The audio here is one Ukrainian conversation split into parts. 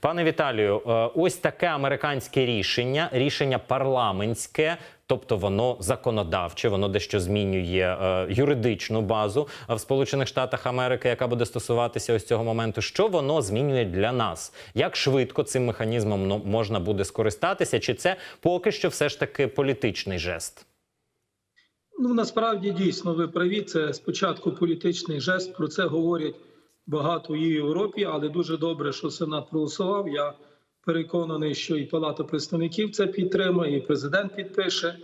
Пане Віталію, е, ось таке американське рішення, рішення парламентське. Тобто воно законодавче, воно дещо змінює е, юридичну базу в Сполучених Штатах Америки, яка буде стосуватися ось цього моменту. Що воно змінює для нас? Як швидко цим механізмом ну, можна буде скористатися? Чи це поки що все ж таки політичний жест? Ну насправді дійсно ви праві. Це спочатку політичний жест. Про це говорять багато в Європі, але дуже добре, що Сенат проголосував. Я переконаний, що і Палата представників це підтримає, і президент підпише.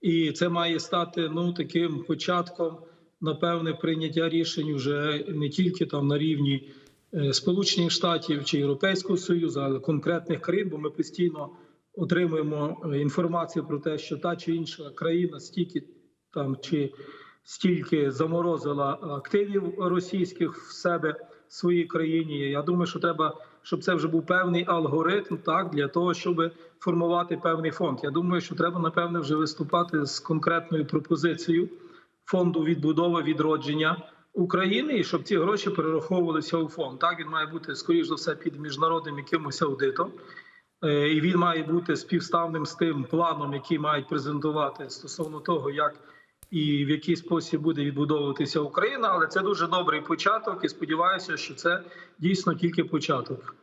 І це має стати ну таким початком, напевне, прийняття рішень вже не тільки там на рівні е, Сполучених Штатів чи Європейського Союзу, але конкретних країн, бо ми постійно отримуємо е, інформацію про те, що та чи інша країна стільки там чи стільки заморозила активів російських в себе в своїй країні. Я думаю, що треба, щоб це вже був певний алгоритм, так для того, щоб формувати певний фонд. Я думаю, що треба напевне вже виступати з конкретною пропозицією фонду відбудови відродження. України і щоб ці гроші перераховувалися у фонд. Так він має бути скоріш за все під міжнародним якимось аудитом, Е, і він має бути співставним з тим планом, який мають презентувати стосовно того, як і в який спосіб буде відбудовуватися Україна. Але це дуже добрий початок, і сподіваюся, що це дійсно тільки початок.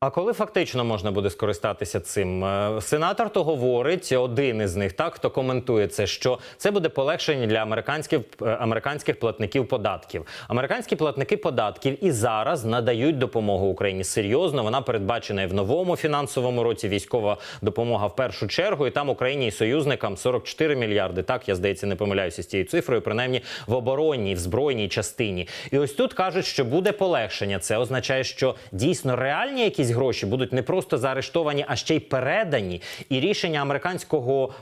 А коли фактично можна буде скористатися цим? Е, Сенатор то говорить, один із них, так хто коментує це, що це буде полегшення для американських е, американських платників податків. Американські платники податків і зараз надають допомогу Україні серйозно. Вона передбачена і в новому фінансовому році. Військова допомога в першу чергу. І там Україні і союзникам 44 мільярди. Так я здається, не помиляюся з цією цифрою, принаймні в оборонній, в збройній частині. І ось тут кажуть, що буде полегшення. Це означає, що дійсно реальні якісь гроші будуть не просто заарештовані, а ще й передані. І рішення американського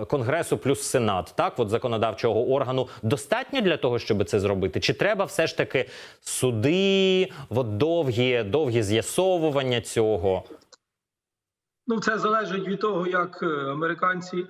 е, конгресу плюс сенат, так от законодавчого органу, достатньо для того, щоб це зробити? Чи треба все ж таки суди, от довгі, довгі з'ясовування цього? Ну, це залежить від того, як е, американці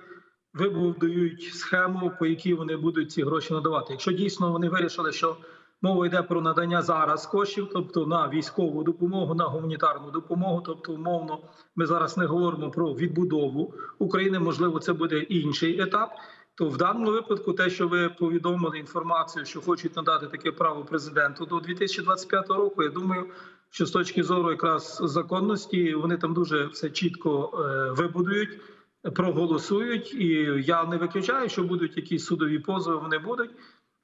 вибудують схему, по якій вони будуть ці гроші надавати. Якщо дійсно вони вирішили, що мова йде про надання зараз коштів, тобто на військову допомогу, на гуманітарну допомогу, тобто, умовно, ми зараз не говоримо про відбудову України. Можливо, це буде інший етап. То в даному випадку, те, що ви повідомили інформацію, що хочуть надати таке право президенту до 2025 року, я думаю, що з точки зору якраз законності вони там дуже все чітко е, вибудують, проголосують. І я не виключаю, що будуть якісь судові позови. Вони будуть,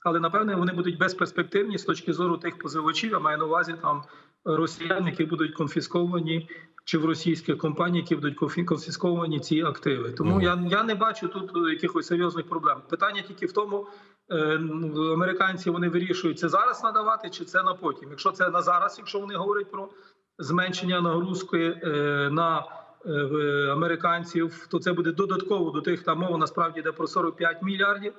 але напевне вони будуть безперспективні з точки зору тих позивачів. Я маю на увазі там росіян, які будуть конфісковані. Чи в російських компаній, які будуть конфі- конфісковані ці активи, тому Мгм. я я не бачу тут е, якихось серйозних проблем. Питання тільки в тому, е, ну, американці вони вирішують це зараз надавати, чи це на потім. Якщо це на зараз, якщо вони говорять про зменшення нагрузки е, на е, американців, то це буде додатково до тих там мова насправді йде про 45 мільярдів.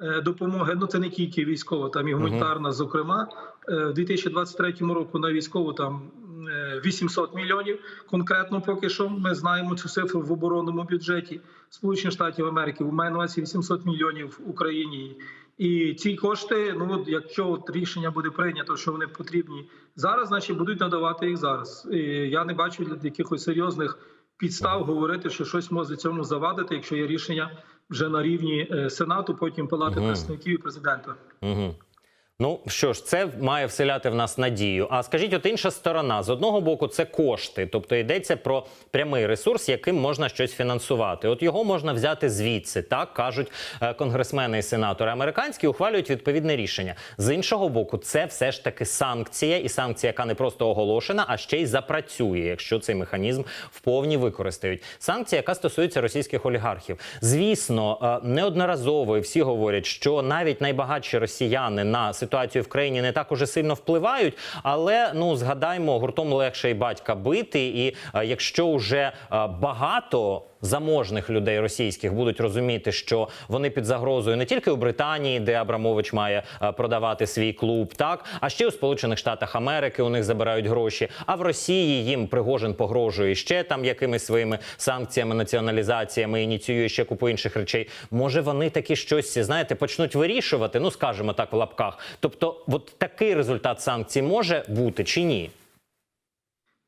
Е, Допомоги ну це не тільки військова, там і гуманітарна. Зокрема, Е, в 2023 року на військову там е, 800 мільйонів. Конкретно поки що ми знаємо цю цифру в оборонному бюджеті Сполучених Штатів Америки. У мене на увазі 800 мільйонів в Україні. І ці кошти, ну от якщо от рішення буде прийнято, що вони потрібні зараз, значить будуть надавати їх зараз. І я не бачу якихось серйозних підстав говорити, що щось може цьому завадити, якщо є рішення вже на рівні е, сенату, потім палати угу. представників і президента. Угу. Ну що ж, це має вселяти в нас надію. А скажіть, от інша сторона з одного боку, це кошти, тобто йдеться про прямий ресурс, яким можна щось фінансувати. От його можна взяти звідси, так кажуть е, конгресмени і сенатори американські, ухвалюють відповідне рішення. З іншого боку, це все ж таки санкція, і санкція, яка не просто оголошена, а ще й запрацює, якщо цей механізм вповні використають. Санкція, яка стосується російських олігархів. Звісно, е, неодноразово і всі говорять, що навіть найбагатші росіяни на ситуацію в країні не так уже сильно впливають. Але ну згадаймо, гуртом легше і батька бити. І е, якщо вже е, багато заможних людей російських будуть розуміти, що вони під загрозою не тільки у Британії, де Абрамович має е, продавати свій клуб, так а ще у Сполучених Штатах Америки у них забирають гроші. А в Росії їм Пригожин погрожує ще там якимись своїми санкціями, націоналізаціями, ініціює ще купу інших речей. Може вони такі щось знаєте почнуть вирішувати? Ну скажімо так в лапках. Тобто, от такий результат санкцій може бути чи ні?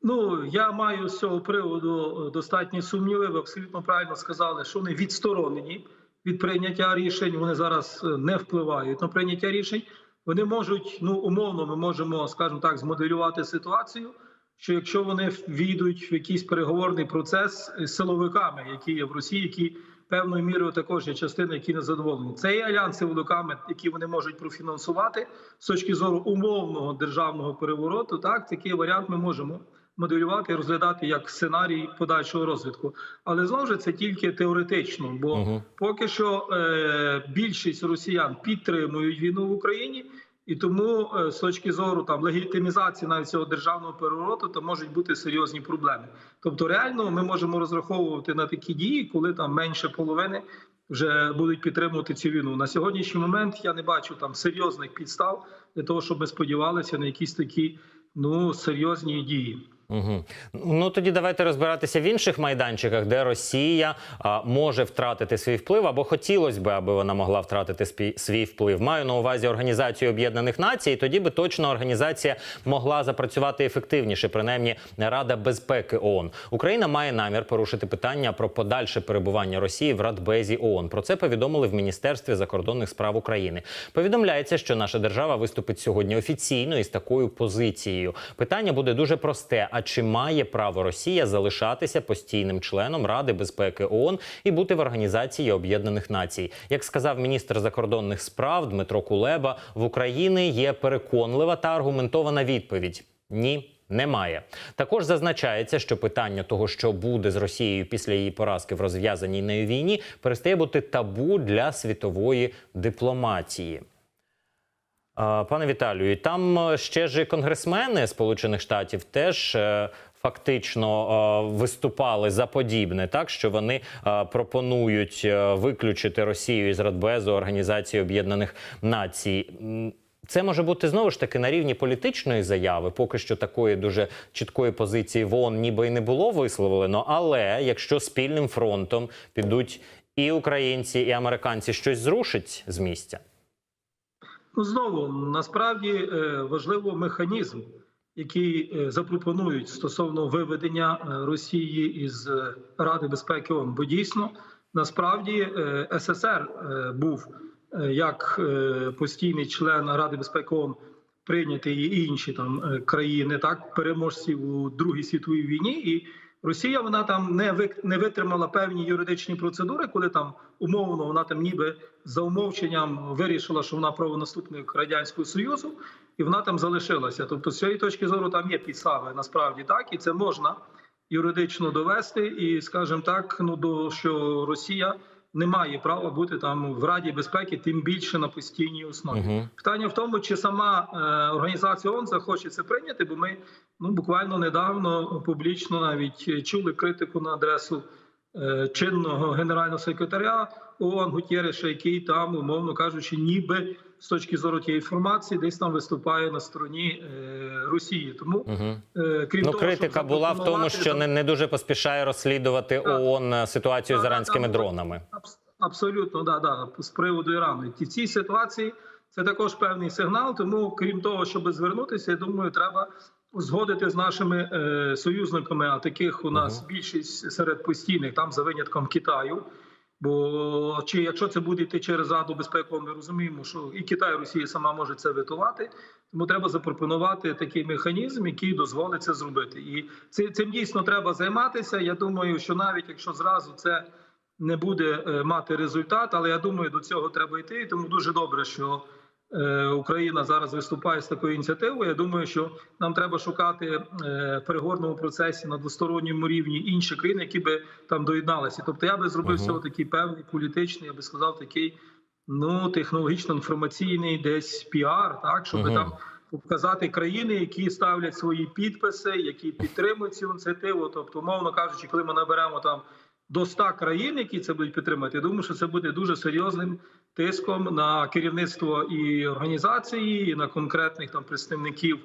Ну я маю з цього приводу е, достатні сумніви. Ви абсолютно правильно сказали, що вони відсторонені від прийняття рішень. Вони зараз е, не впливають на прийняття рішень. Вони можуть, ну умовно, ми можемо, скажімо так, змоделювати ситуацію. Що якщо вони війдуть в якийсь переговорний процес з силовиками, які є в Росії, які певною мірою також є частина, які не задоволені, це є альянси силовиками, які вони можуть профінансувати з точки зору умовного державного перевороту. Так такий варіант ми можемо моделювати і розглядати як сценарій подальшого розвитку. Але знову ж це тільки теоретично, бо Мгм. поки що е, більшість росіян підтримують війну в Україні. І тому е, з точки зору там легітимізації навіть цього державного перевороту, то можуть бути серйозні проблеми. Тобто, реально ми можемо розраховувати на такі дії, коли там менше половини вже будуть підтримувати цю війну. На сьогоднішній момент я не бачу там серйозних підстав для того, щоб ми сподівалися на якісь такі ну серйозні дії. Угу. Ну тоді давайте розбиратися в інших майданчиках, де Росія а, може втратити свій вплив, або хотілося б, аби вона могла втратити спі- свій вплив. Маю на увазі Організацію Об'єднаних Націй. і Тоді би точно організація могла запрацювати ефективніше, принаймні Рада безпеки ООН. Україна має намір порушити питання про подальше перебування Росії в Радбезі ООН. Про це повідомили в Міністерстві закордонних справ України. Повідомляється, що наша держава виступить сьогодні офіційно із такою позицією. Питання буде дуже просте: а чи має право Росія залишатися постійним членом Ради безпеки ООН і бути в організації Об'єднаних Націй? Як сказав міністр закордонних справ Дмитро Кулеба, в Україні є переконлива та аргументована відповідь: ні. Немає також зазначається, що питання того, що буде з Росією після її поразки в розв'язаній нею війні, перестає бути табу для світової дипломатії. Пане Віталію, там е, ще ж конгресмени Сполучених Штатів теж е, фактично е, виступали за подібне, так що вони пропонують виключити Росію із Радбезу Організації Об'єднаних Націй. Це може бути знову ж таки на рівні політичної заяви. Поки що такої дуже чіткої позиції в ООН ніби й не було висловлено. Але якщо спільним фронтом підуть і українці, і американці щось зрушить з місця. Ну знову насправді е, важливо механізм, який е, запропонують стосовно виведення е, Росії із Ради безпеки ООН. Бо дійсно насправді СССР був як постійний член Ради безпеки ООН, прийнятий і інші там країни, так переможці у Другій світовій війні і. Росія вона там не вик- не витримала певні юридичні процедури, коли там умовно вона там ніби за умовченням вирішила, що вона правонаступник радянського союзу, і вона там залишилася. Тобто, з цієї точки зору там є підстави насправді так, і це можна юридично довести. І скажімо так, ну до що Росія не має права бути там в Раді безпеки, тим більше на постійній основі. Угу. Питання в тому, чи сама е, організація ООН захоче це прийняти, бо ми ну буквально недавно публічно навіть чули критику на адресу е, чинного генерального секретаря ООН Гутєреша, який там, умовно кажучи, ніби з точки зору тієї інформації, десь там виступає на стороні е, Росії. Тому Угу. е, крім Ну, того, критика була в тому, що не, не дуже поспішає розслідувати Так. ООН е, ситуацію з іранськими так, дронами. Абс- Абсолютно, да, да, з приводу Ірану. І в цій ситуації це також певний сигнал. Тому, крім того, щоб звернутися, я думаю, треба узгодити з нашими е, союзниками. А таких у нас більшість серед постійних, там за винятком Китаю. Бо чи якщо це буде йти через Раду безпеку, ми розуміємо, що і Китай, і Росія сама може це витувати. Тому треба запропонувати такий механізм, який дозволить це зробити. І ци- цим дійсно треба займатися. Я думаю, що навіть якщо зразу це не буде е, мати результат, але я думаю, до цього треба йти. Тому дуже добре, що Україна зараз виступає з такою ініціативою. Я думаю, що нам треба шукати е, в переговорному процесі на двосторонньому рівні інші країни, які би там доєдналися. Тобто, я би зробив всього такий певний політичний, я би сказав, такий ну технологічно-інформаційний десь піар, так щоб Мгм. там. Показати країни, які ставлять свої підписи, які підтримують цю ініціативу. Тобто, умовно кажучи, коли ми наберемо там до 100 країн, які це будуть підтримати, я думаю, що це буде дуже серйозним тиском на керівництво і організації, і на конкретних там представників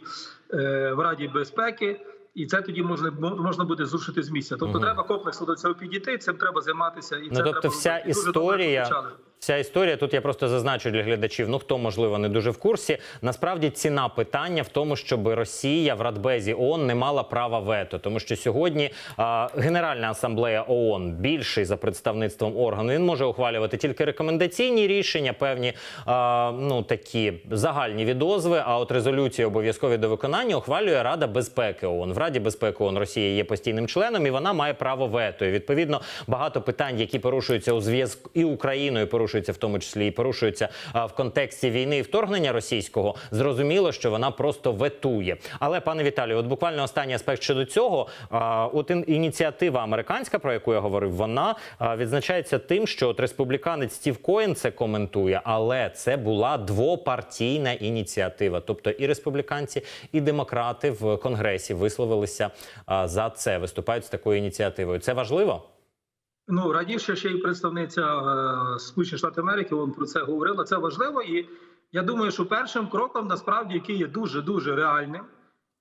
е, в Раді безпеки. І це тоді можна можна буде зрушити з місця. Тобто, угу. треба комплексно до цього підійти. Цим треба займатися, і це Ну тобто, треба вся історія. Вся історія тут я просто зазначу для глядачів. Ну хто можливо не дуже в курсі. Насправді ціна питання в тому, щоб Росія в Радбезі ООН не мала права вето, тому що сьогодні а, Генеральна асамблея ООН більший за представництвом органу. Він може ухвалювати тільки рекомендаційні рішення, певні а, ну такі загальні відозви. А от резолюції обов'язкові до виконання ухвалює Рада безпеки ООН. В Раді безпеки ООН Росія є постійним членом, і вона має право вето. І відповідно багато питань, які порушуються у зв'язку і Україною, порушуються в тому числі і порушуються а, в контексті війни і вторгнення російського. Зрозуміло, що вона просто ветує. Але пане Віталію, от буквально останній аспект щодо цього. От ініціатива американська, про яку я говорив, вона відзначається тим, що от республіканець Стів Коен це коментує, але це була двопартійна ініціатива. Тобто і республіканці, і демократи в конгресі висловилися за це, виступають з такою ініціативою. Це важливо. Ну раніше ще й представниця е, Сполучених Штатів Америки вон про це говорила. Це важливо, і я думаю, що першим кроком насправді, який є дуже дуже реальним,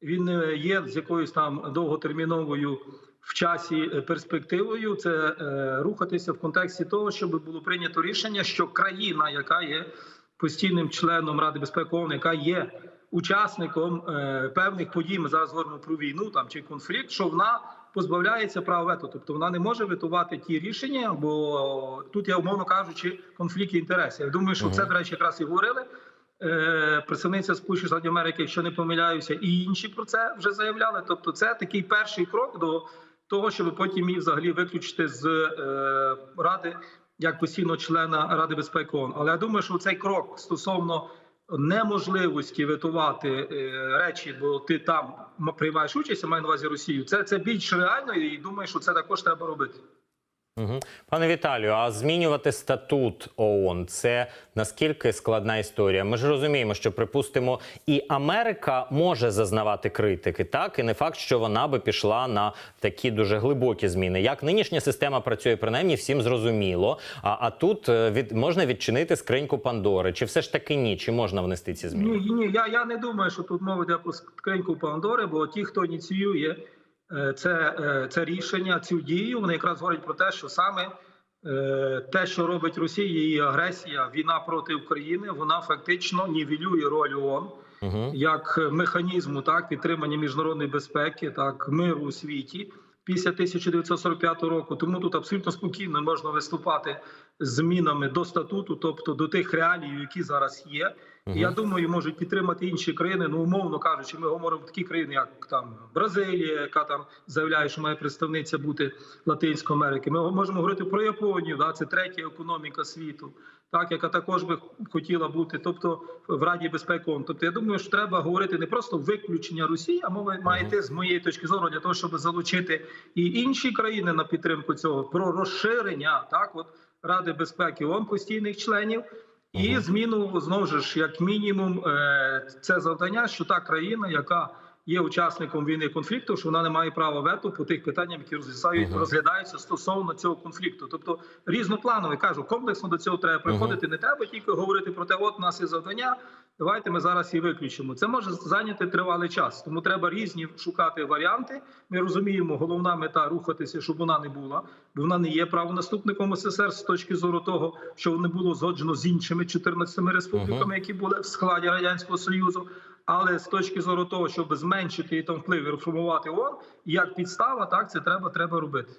він е, є з якоюсь там довготерміновою в часі е, перспективою. Це рухатися в контексті того, щоб було прийнято рішення, що країна, яка є постійним членом Ради безпеки ООН, яка є учасником певних подій, ми зараз говоримо про війну там чи конфлікт, що вона позбавляється права вето, тобто вона не може ветувати ті рішення, бо тут я умовно кажучи конфлікт інтересів. Я думаю, що це до речі, якраз і говорили. Е, Представниця Сполучених Штатів Америки, якщо не помиляюся, і інші про це вже заявляли. Тобто, це такий перший крок до того, щоб потім її взагалі виключити з е, ради як постійного члена Ради безпеки ООН. Але я думаю, що цей крок стосовно неможливості ветувати е, речі, бо ти там приймаєш участь, я маю на увазі Росію. Це це більш реально, і думаю, що це також треба робити. Угу. Пане Віталію, а змінювати статут ООН – це наскільки складна історія? Ми ж розуміємо, що припустимо, і Америка може зазнавати критики, так і не факт, що вона би пішла на такі дуже глибокі зміни. Як нинішня система працює, принаймні всім зрозуміло. А, а тут е, від можна відчинити скриньку Пандори, чи все ж таки ні? Чи можна внести ці зміни? Ні, ні, я, я не думаю, що тут мова йде про скриньку Пандори, бо ті, хто ініціює це, е, це рішення, цю дію, вони якраз говорять про те, що саме е, те, що робить Росія, її агресія, війна проти України, вона фактично нівелює роль ООН Угу. як механізму так підтримання міжнародної безпеки, так миру у світі після 1945 року. Тому тут абсолютно спокійно можна виступати з змінами до статуту, тобто до тих реалій, які зараз є. І Я думаю, можуть підтримати інші країни. Ну умовно кажучи, ми говоримо такі країни, як там Бразилія, яка там заявляє, що має представниця бути Латинської Америки. Ми можемо говорити про Японію. Да, це третя економіка світу, так яка також би хотіла бути, тобто в Раді безпеки. ООН. Тобто, я думаю, що треба говорити не просто виключення Росії, а мова має йти з моєї точки зору для того, щоб залучити і інші країни на підтримку цього про розширення так, от Ради безпеки ООН постійних членів. І зміну знову ж як мінімум е, це завдання, що та країна, яка є учасником війни конфлікту, що вона не має права вето по тих питаннях, які розглядають, розглядаються стосовно цього конфлікту. Тобто різнопланово кажу, комплексно до цього треба приходити. Не треба тільки говорити про те, от у нас є завдання. Давайте ми зараз її виключимо. Це може зайняти тривалий час, тому треба різні шукати варіанти. Ми розуміємо, головна мета рухатися, щоб вона не була, бо вона не є правонаступником СССР з точки зору того, що не було згоджено з іншими 14 республіками, які були в складі радянського союзу. Але з точки зору того, щоб зменшити і там вплив і реформувати ООН, як підстава, так це треба, треба робити.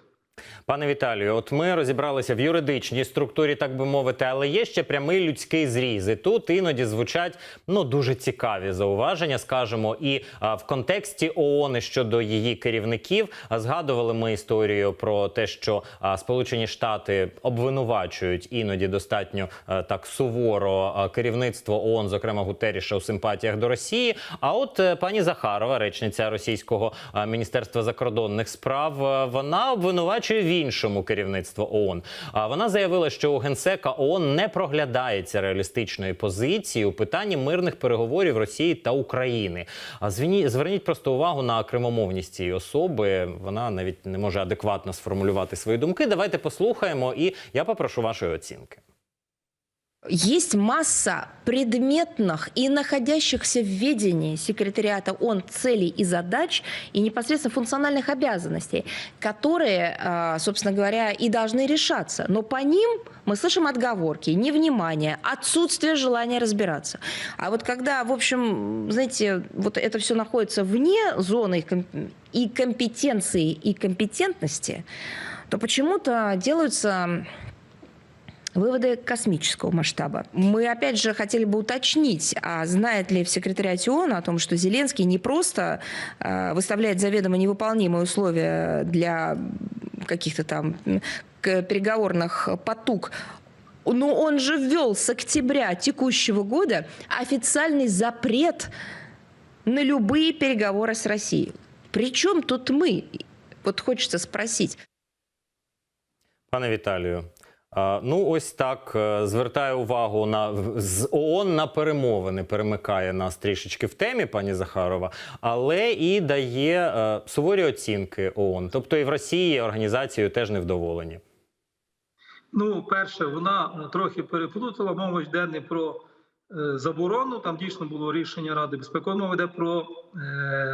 Пане Віталію, от ми розібралися в юридичній структурі, так би мовити, але є ще прямий людський зріз. І тут іноді звучать ну дуже цікаві зауваження, скажімо, і а, в контексті ООН щодо її керівників а, згадували ми історію про те, що а, Сполучені Штати обвинувачують іноді достатньо а, так суворо а, керівництво ООН, зокрема Гутеріша, у симпатіях до Росії. А от е, пані Захарова, речниця російського а, міністерства закордонних справ, е, вона обвинувачує в іншому керівництво ООН. А вона заявила, що у генсека ООН не проглядається реалістичної позиції у питанні мирних переговорів Росії та України. А звіні- зверніть просто увагу на кримомовність цієї особи. Вона навіть не може адекватно сформулювати свої думки. Давайте послухаємо, і я попрошу вашої оцінки. Есть масса предметных и находящихся в ведении секретариата ООН целей и задач и непосредственно функциональных обязанностей, которые, а, собственно говоря, и должны решаться. Но по ним мы слышим отговорки, невнимание, отсутствие желания разбираться. А вот когда, в общем, знаете, вот это все находится вне зоны и ком- и компетенции, и компетентности, то почему-то делаются Выводы космического масштаба. Мы, опять же, хотели бы уточнить, а знает ли в секретариате ООН о том, что Зеленский не просто э, выставляет заведомо невыполнимые условия для каких-то там переговорных потуг, но он же ввел с октября текущего года официальный запрет на любые переговоры с Россией. Причем тут мы? Вот хочется спросить. Пане Віталію, а, ну ось так е, звертаю увагу на з ООН на перемовини. Перемикає нас трішечки в темі, пані Захарова, але і дає е, суворі оцінки ООН. Тобто і в Росії організацією теж невдоволені. Ну, перше, вона е, трохи переплутала. Мова йде не про заборону. Там дійсно було рішення Ради безпеки. Мова йде про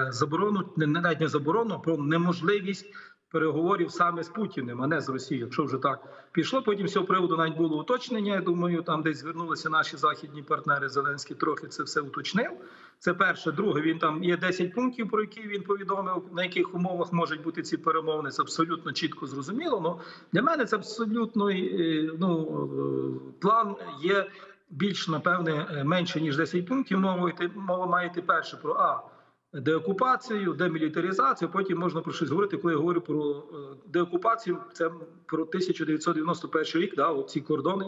заборону, не навіть не заборону, про неможливість переговорів саме з Путіним, а не з Росією. Якщо вже так пішло. Потім з цього приводу навіть було уточнення. Я думаю, там десь звернулися наші західні партнери. Зеленський трохи це все уточнив. Це перше. Друге, він там є 10 пунктів, про які він повідомив, на яких умовах можуть бути ці перемовини. Це абсолютно чітко зрозуміло. Ну для мене це абсолютно е, ну е, план є більш напевне е, менше ніж 10 пунктів. Мова мова має йти перше про а. Деокупацію, демілітаризацію. Потім можна про щось говорити. Коли я говорю про е, деокупацію, це про 1991 рік. Да, ці кордони,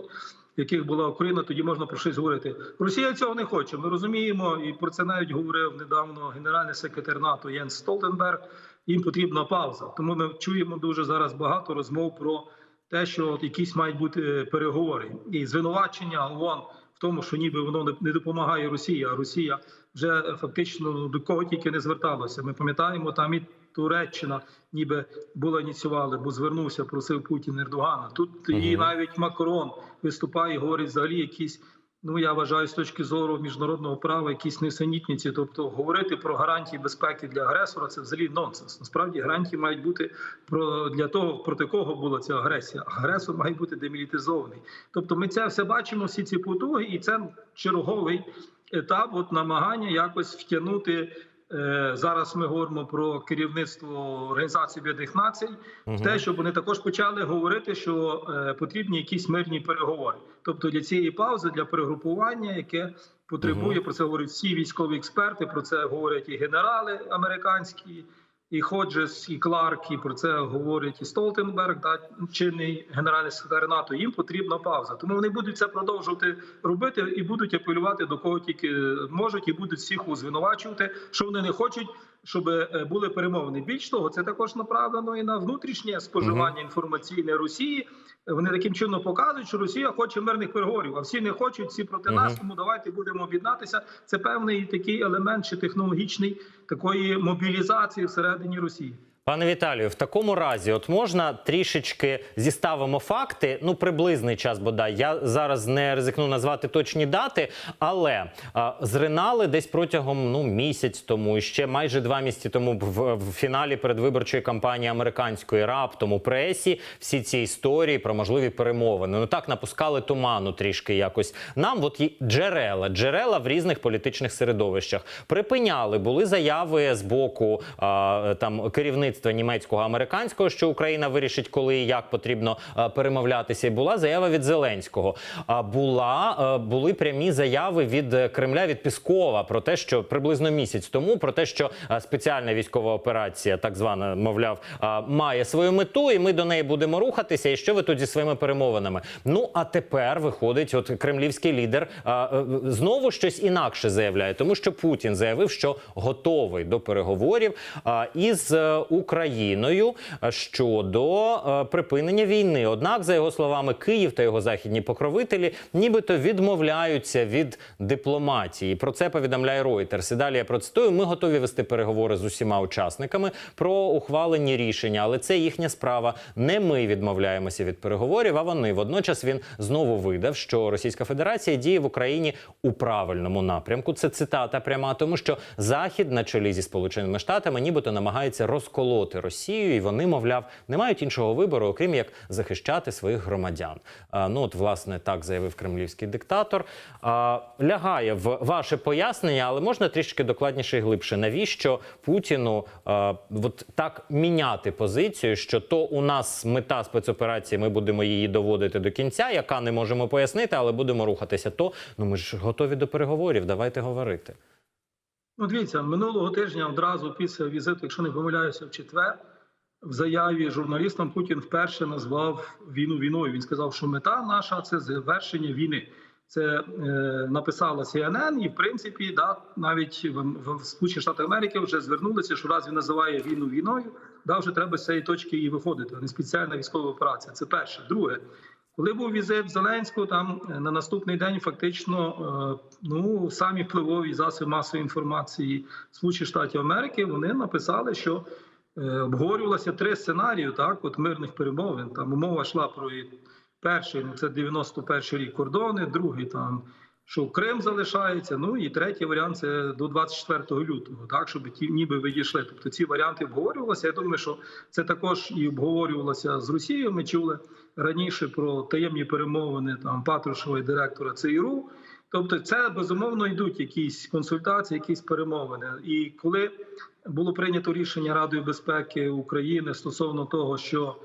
в яких була Україна, тоді можна про щось говорити. Росія цього не хоче. Ми розуміємо, і про це навіть говорив недавно генеральний секретар НАТО Єнс Столтенберг. Їм потрібна пауза. Тому ми чуємо дуже зараз багато розмов про те, що от якісь мають бути переговори і звинувачення ООН тому, що ніби воно не- допомагає Росії, а Росія вже фактично до кого тільки не зверталася. Ми пам'ятаємо, там і Туреччина ніби була ініціювала, бо звернувся, просив Путін Ердогана. Тут і навіть Макрон виступає, говорить взагалі якісь. Ну я вважаю з точки зору міжнародного права якісь несенітниці. Тобто говорити про гарантії безпеки для агресора це взагалі нонсенс. Насправді гарантії мають бути про для того, проти кого була ця агресія. Агресор має бути демілітизований. Тобто, ми це все бачимо, всі ці потуги, і це черговий етап от намагання якось втягнути. Е, Зараз ми говоримо про керівництво Організації Об'єднаних Націй, в те, щоб вони також почали говорити, що е, потрібні якісь мирні переговори. Тобто для цієї паузи, для перегрупування, яке потребує угу. про це говорять всі військові експерти. Про це говорять і генерали американські, і Ходжес, і Кларк, і про це говорить і Столтенберг, да, чинний генеральний секретар НАТО. Їм потрібна пауза. Тому вони будуть це продовжувати робити і будуть апелювати до кого тільки можуть, і будуть всіх звинувачувати, що вони не хочуть, щоб е, були перемовини. Більш того, це також направлено і на внутрішнє споживання інформаційне Росії. Вони таким чином показують, що Росія хоче мирних переговорів, а всі не хочуть, всі проти нас. Тому давайте будемо об'єднатися. Це певний такий елемент чи технологічний такої мобілізації всередині Росії. Пане Віталію, в такому разі, от можна трішечки зіставимо факти, ну приблизний час бодай. Я зараз не ризикну назвати точні дати, але а, зринали десь протягом ну місяць тому, і ще майже два місяці тому в, в фіналі передвиборчої кампанії американської раптом у пресі всі ці історії про можливі перемовини. Ну так напускали туману трішки якось. Нам от є джерела, джерела в різних політичних середовищах припиняли. Були заяви з боку а, там керівництва німецького американського, що Україна вирішить, коли і як потрібно перемовлятися. І була заява від Зеленського. А була були прямі заяви від е, Кремля від Піскова про те, що приблизно місяць тому про те, що спеціальна військова операція, так звана, мовляв, має свою мету, і ми до неї будемо рухатися. І що ви тут зі своїми перемовинами? Ну а тепер виходить, от кремлівський лідер е, знову щось інакше заявляє, тому що Путін заявив, що готовий до переговорів із е, Україною щодо е, припинення війни. Однак, за його словами, Київ та його західні покровителі нібито відмовляються від дипломатії. Про це повідомляє Reuters. І далі я процитую: ми готові вести переговори з усіма учасниками про ухвалені рішення, але це їхня справа. Не ми відмовляємося від переговорів, а вони. Водночас він знову видав, що Російська Федерація діє в Україні у правильному напрямку. Це цитата пряма, тому що Захід на чолі зі Сполученими Штатами нібито намагається розколоти Росію, і вони, мовляв, не мають іншого вибору, окрім як захищати своїх громадян. Ну от власне так заявив кремлівський диктатор. А, лягає в ваше пояснення, але можна трішки докладніше і глибше. Навіщо Путіну а, от так міняти позицію, що то у нас мета спецоперації, ми будемо її доводити до кінця, яка не можемо пояснити, але будемо рухатися. То ну ми ж готові до переговорів. Давайте говорити. Ну, дивіться, минулого тижня одразу після візиту, якщо не помиляюся, в четвер, в заяві журналістам Путін вперше назвав війну війною. Він сказав, що мета наша це завершення війни. Це е, написала CNN, і в принципі, да, навіть в, в, Сполучених Штатах Америки вже звернулися, що раз він називає війну війною, да, вже треба з цієї точки і виходити. Не спеціальна військова операція. Це перше. Друге, коли був візит Зеленського, там е, на наступний день фактично е, ну самі впливові засоби масової інформації Сполучених Штатів Америки вони написали, що е, обговорювалося три сценарії, так от мирних перемовин. Там мова йшла про перший, ну це 91 рік кордони, другий там. Що Крим залишається, ну і третій варіант це до 24 лютого, так щоб ті ніби відійшли. Тобто ці варіанти обговорювалися. Я думаю, що це також і обговорювалося з Росією. Ми чули раніше про таємні перемовини там Патрушева і директора ЦРУ. Тобто, це безумовно йдуть якісь консультації, якісь перемовини. І коли було прийнято рішення Радою безпеки України стосовно того, що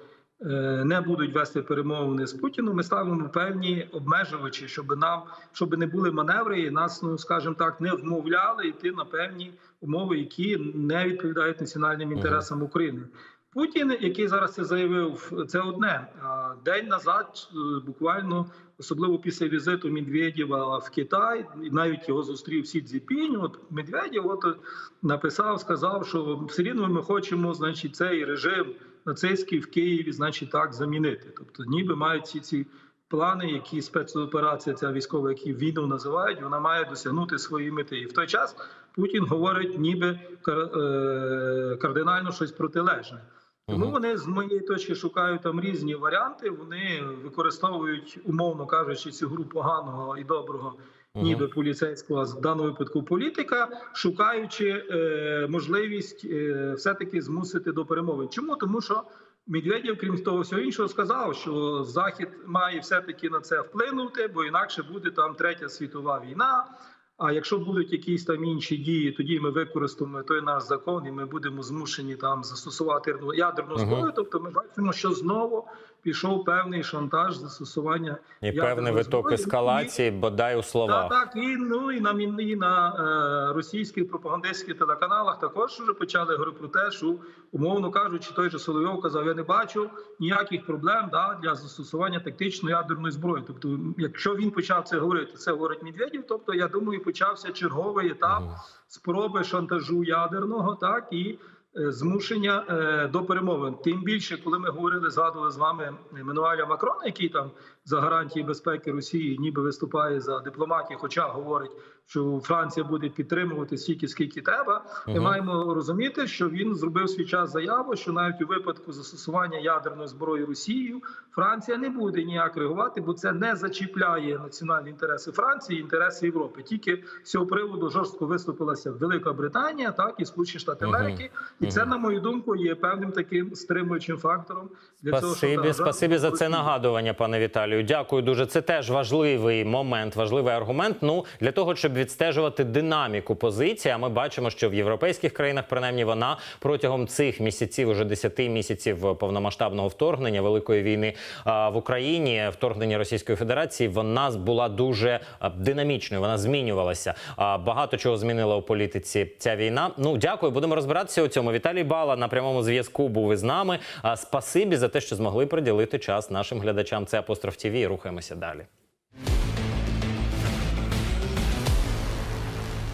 не будуть вести перемовини з Путіним, ми ставимо певні обмежувачі, щоб нам щоб не були маневри, і нас, ну скажімо так, не вмовляли йти на певні умови, які не відповідають національним інтересам України. Путін, який зараз це заявив, це одне. День назад, е, буквально, особливо після візиту Медведєва в Китай, навіть його зустрів Сі Цзіпінь, От Медведєв от написав, сказав, що все рівно ми хочемо, значить, цей режим нацистський в Києві, значить, так замінити. Тобто, ніби мають ці ці. Плани, які спецоперація, ця військова, які війну називають, вона має досягнути свої мети. І в той час Путін говорить, ніби е, кардинально щось протилежне. Тому вони з моєї точки шукають там різні варіанти. Вони використовують, умовно кажучи, цю гру поганого і доброго. Ніби поліцейського, а в даному випадку політика, шукаючи е, можливість е, все-таки змусити до перемови. Чому? Тому що Медведєв, крім того всього іншого, сказав, що Захід має все-таки на це вплинути, бо інакше буде там третя світова війна. А якщо будуть якісь там інші дії, тоді ми використаємо той наш закон, і ми будемо змушені там застосувати ядерну- зброю. Тобто, ми бачимо, що знову пішов певний шантаж застосування І певний виток зброї. ескалації, бодай у Так, словах. так, і ну і на і на е, російських пропагандистських телеканалах також вже почали говорити про те, що умовно кажучи, той же Соловйов казав: я не бачу ніяких проблем да, для застосування тактичної ядерної зброї. Тобто, якщо він почав це говорити, це говорить Медведєв. Тобто, я думаю, почався черговий етап спроби шантажу ядерного, так і змушення е, до перемовин. Тим більше, коли ми говорили, згадували з вами Менуаля Макрона, який там за гарантії безпеки Росії, ніби виступає за дипломатію, хоча говорить, що Франція буде підтримувати стільки, скільки треба. Ми Мгм. маємо розуміти, що він зробив свій час заяву, що навіть у випадку застосування ядерної зброї Росією Франція не буде ніяк реагувати, бо це не зачіпляє національні інтереси Франції, інтереси Європи. Тільки з цього приводу жорстко виступилася Велика Британія, так і Сполучені Штати. Америки, і це, на мою думку, є певним таким стримуючим фактором для цього, щоб Спасибі, за це нагадування, пане Віталію. Дякую дуже. Це теж важливий момент, важливий аргумент. Ну для того, щоб відстежувати динаміку позиції. А ми бачимо, що в європейських країнах, принаймні, вона протягом цих місяців, уже 10 місяців повномасштабного вторгнення великої війни в Україні, вторгнення Російської Федерації, вона була дуже динамічною. Вона змінювалася. Багато чого змінила у політиці ця війна. Ну дякую, будемо розбиратися у цьому. Віталій Бала на прямому зв'язку був із нами. Спасибі за те, що змогли приділити час нашим глядачам. Це апостроф ТВ. Рухаємося далі.